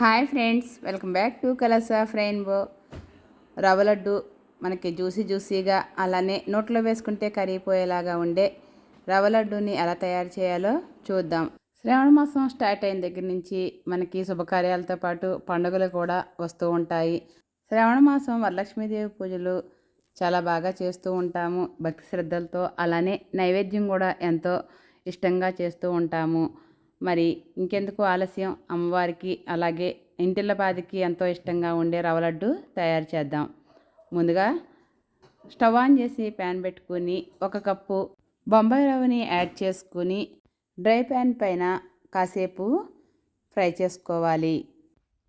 Hi friends welcome back to colours of rainbow. Rava laddu మనకి juicy జ్యూసీగా అలానే నోట్లో వేసుకుంటే కరిగిపోయేలాగా ఉండే రవ్వ లడ్డూని ఎలా తయారు చేయాలో చూద్దాం. శ్రావణ మాసం స్టార్ట్ అయిన దగ్గర నుంచి మనకి శుభకార్యాలతో పాటు పండుగలు కూడా వస్తూ ఉంటాయి. శ్రావణ మాసం వరలక్ష్మీదేవి పూజలు చాలా బాగా చేస్తూ ఉంటాము. భక్తి శ్రద్ధలతో అలానే నైవేద్యం కూడా ఎంతో ఇష్టంగా చేస్తూ ఉంటాము. మరి ఇంకెందుకు ఆలస్యం? అమ్మవారికి అలాగే ఇంటిల్లపాదికి ఎంతో ఇష్టంగా ఉండే రవ్వ లడ్డు తయారు చేద్దాం. ముందుగా స్టవ్ ఆన్ చేసి ప్యాన్ పెట్టుకుని ఒక కప్పు బొంబాయి రవ్వని యాడ్ చేసుకుని డ్రై ప్యాన్ పైన కాసేపు ఫ్రై చేసుకోవాలి.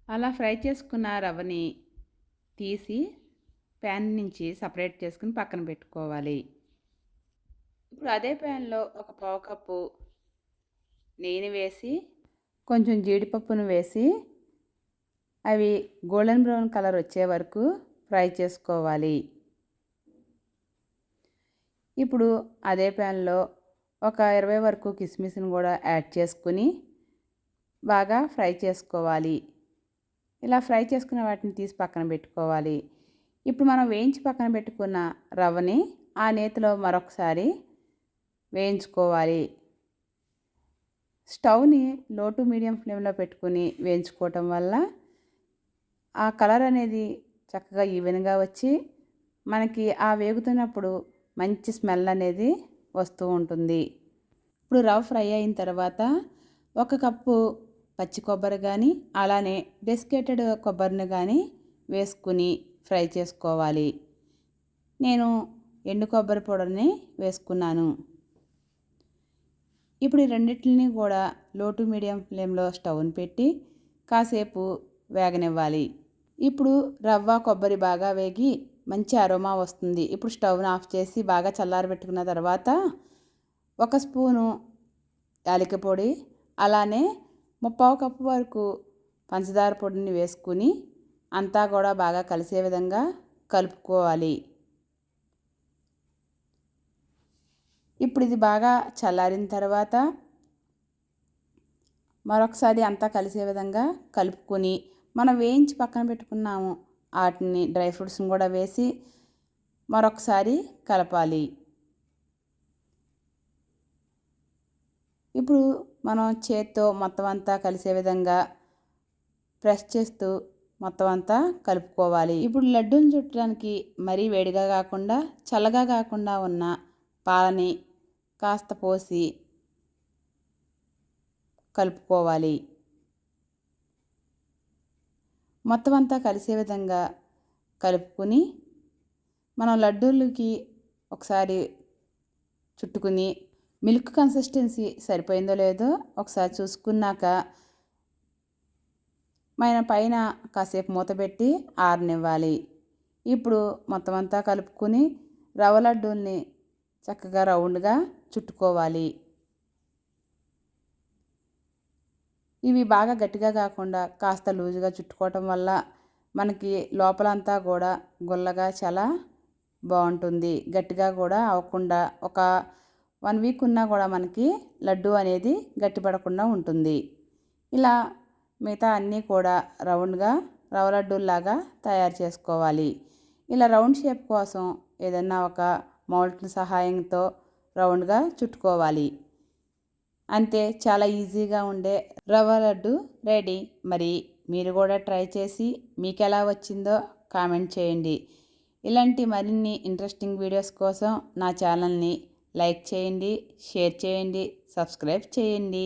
అలా ఫ్రై చేసుకున్న రవ్వని తీసి ప్యాన్ నుంచి సపరేట్ చేసుకుని పక్కన పెట్టుకోవాలి. ఇప్పుడు అదే ప్యాన్లో ఒక పావు కప్పు నెయ్యిని వేసి కొంచెం జీడిపప్పును వేసి అవి గోల్డెన్ బ్రౌన్ కలర్ వచ్చే వరకు ఫ్రై చేసుకోవాలి. ఇప్పుడు అదే ప్యాన్లో ఒక ఇరవై వరకు కిస్మిస్ని కూడా యాడ్ చేసుకుని బాగా ఫ్రై చేసుకోవాలి. ఇలా ఫ్రై చేసుకున్న వాటిని తీసి పక్కన పెట్టుకోవాలి. ఇప్పుడు మనం వేయించి పక్కన పెట్టుకున్న రవ్వని ఆ నేతిలో మరొకసారి వేయించుకోవాలి. స్టవ్ని లో టు మీడియం ఫ్లేమ్లో పెట్టుకుని వేయించుకోవటం వల్ల ఆ కలర్ అనేది చక్కగా ఈవెన్గా వచ్చి మనకి ఆ వేగుతున్నప్పుడు మంచి స్మెల్ అనేది వస్తూ ఉంటుంది. ఇప్పుడు రవ్ ఫ్రై అయిన తర్వాత ఒక కప్పు పచ్చి కొబ్బరి కానీ అలానే డెస్కేటెడ్ కొబ్బరిని కానీ వేసుకుని ఫ్రై చేసుకోవాలి. నేను ఎండు కొబ్బరి పౌడర్ని వేసుకున్నాను. ఇప్పుడు ఈ రెండింటిని కూడా లో టు మీడియం ఫ్లేమ్లో స్టవ్ని పెట్టి కాసేపు వేగనివ్వాలి. ఇప్పుడు రవ్వ కొబ్బరి బాగా వేగి మంచి అరోమా వస్తుంది. ఇప్పుడు స్టవ్ని ఆఫ్ చేసి బాగా చల్లారబెట్టుకున్న తర్వాత ఒక స్పూను యాలక పొడి అలానే ముప్పావు కప్పు వరకు పంచదార పొడిని వేసుకుని అంతా కూడా బాగా కలిసే విధంగా కలుపుకోవాలి. ఇప్పుడు ఇది బాగా చల్లారిన తర్వాత మరొకసారి అంతా కలిసే విధంగా కలుపుకొని మనం వేయించి పక్కన పెట్టుకున్నాము. వాటిని డ్రై ఫ్రూట్స్ని కూడా వేసి మరొకసారి కలపాలి. ఇప్పుడు మనం చేత్తో మొత్తం అంతా కలిసే విధంగా ప్రెస్ చేస్తూ మొత్తం అంతా కలుపుకోవాలి. ఇప్పుడు లడ్డూని చుట్టడానికి మరీ వేడిగా కాకుండా చల్లగా కాకుండా ఉన్న పాలని కాస్త పోసి కలుపుకోవాలి. మొత్తం అంతా కలిసే విధంగా కలుపుకొని మనం లడ్డూలకి ఒకసారి చుట్టుకుని మిల్క్ కన్సిస్టెన్సీ సరిపోయిందో లేదో ఒకసారి చూసుకున్నాక మన పైన కాసేపు మూత పెట్టి ఆరనివ్వాలి. ఇప్పుడు మొత్తం అంతా కలుపుకొని రవ్వ లడ్డూల్ని చక్కగా రౌండ్గా చుట్టుకోవాలి. ఇవి బాగా గట్టిగా కాకుండా కాస్త లూజుగా చుట్టుకోవటం వల్ల మనకి లోపలంతా కూడా గుల్లగా చాలా బాగుంటుంది. గట్టిగా కూడా అవ్వకుండా ఒక వన్ వీక్ ఉన్నా కూడా మనకి లడ్డు అనేది గట్టిపడకుండా ఉంటుంది. ఇలా మిగతా అన్నీ కూడా రౌండ్గా రవ్వ లడ్డూలాగా తయారు చేసుకోవాలి. ఇలా రౌండ్ షేప్ కోసం ఏదన్నా ఒక మౌల్ట్ సహాయంతో రౌండ్గా చుట్టుకోవాలి. అంతే చాలా ఈజీగా ఉండే రవ్వ లడ్డు రెడీ. మరి మీరు కూడా ట్రై చేసి మీకు ఎలా వచ్చిందో కామెంట్ చేయండి. ఇలాంటి మరిన్ని ఇంట్రెస్టింగ్ వీడియోస్ కోసం నా ఛానల్ని లైక్ చేయండి షేర్ చేయండి సబ్స్క్రైబ్ చేయండి.